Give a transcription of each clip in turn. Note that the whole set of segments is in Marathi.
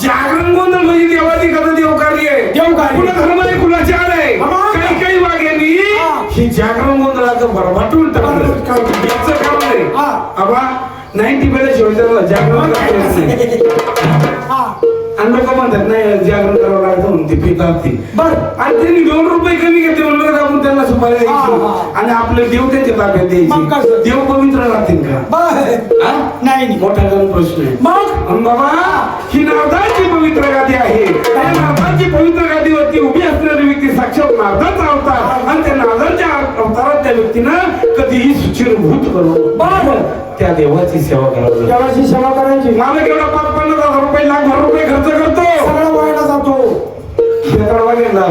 जागरण गोंधळ म्हणजे देवाची कथा देवकार्य आहे. देवकार्य. कुणा धर्म आहे कुणाचे आहे. हा. काही काही वाग्यांनी हा. ही जागरण गोंधळाचं बरबाटून टाकलं बरबाद काढलं. याचं काम नाही. हा. आबा नाईन्टी जागरण आणि लोक म्हणतात नाही जागरण करावं लागतं म्हणून ते पितात ते. बर. आणि त्यांनी दोन रुपये कमी घेतले म्हणलं आपण त्यांना सुपारी द्यायची. आणि आपले देव त्यांच्या ताब्यात द्यायचे? देव पवित्र राहतील का? नाही. मोठा गण प्रश्न आहे. मग? बाबा ही नारदाची पवित्र गादी आहे. त्या नारदाची पवित्र गादीवरती उभी असणारी व्यक्ती साक्षात नारदाचा अवतार आणि त्या नारदाच्या अवतारात त्या व्यक्तीनं कधीही सुचिरभूत करू त्या देवाची सेवा करावी देवाची सेवा करायची. मला केवढा पाच पन्नास हजार रुपये लाख हजार रुपये खर्च करतो. सगळं व्हायला जातो. शेताळवा गेला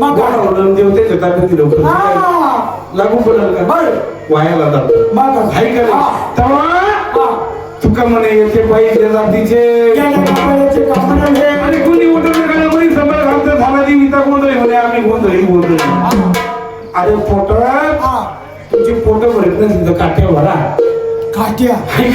मग देव त्याच्या ताब्यात हा. लागू पडेल का? बर. वायाला जातो. मग? हाय का. नाही? तेव्हा तुका म्हणे येते पाहिजे जातीचे. नाही. आणि कुणी उठवलं गळ्यामध्ये संबळ घालतं झाला ती विता गोंधळी म्हणे आम्ही गोंधळी गोंधळी. हा. अरे हा. तुमची पोट भरत नाही तिथं काट्या भरा. काट्या हाय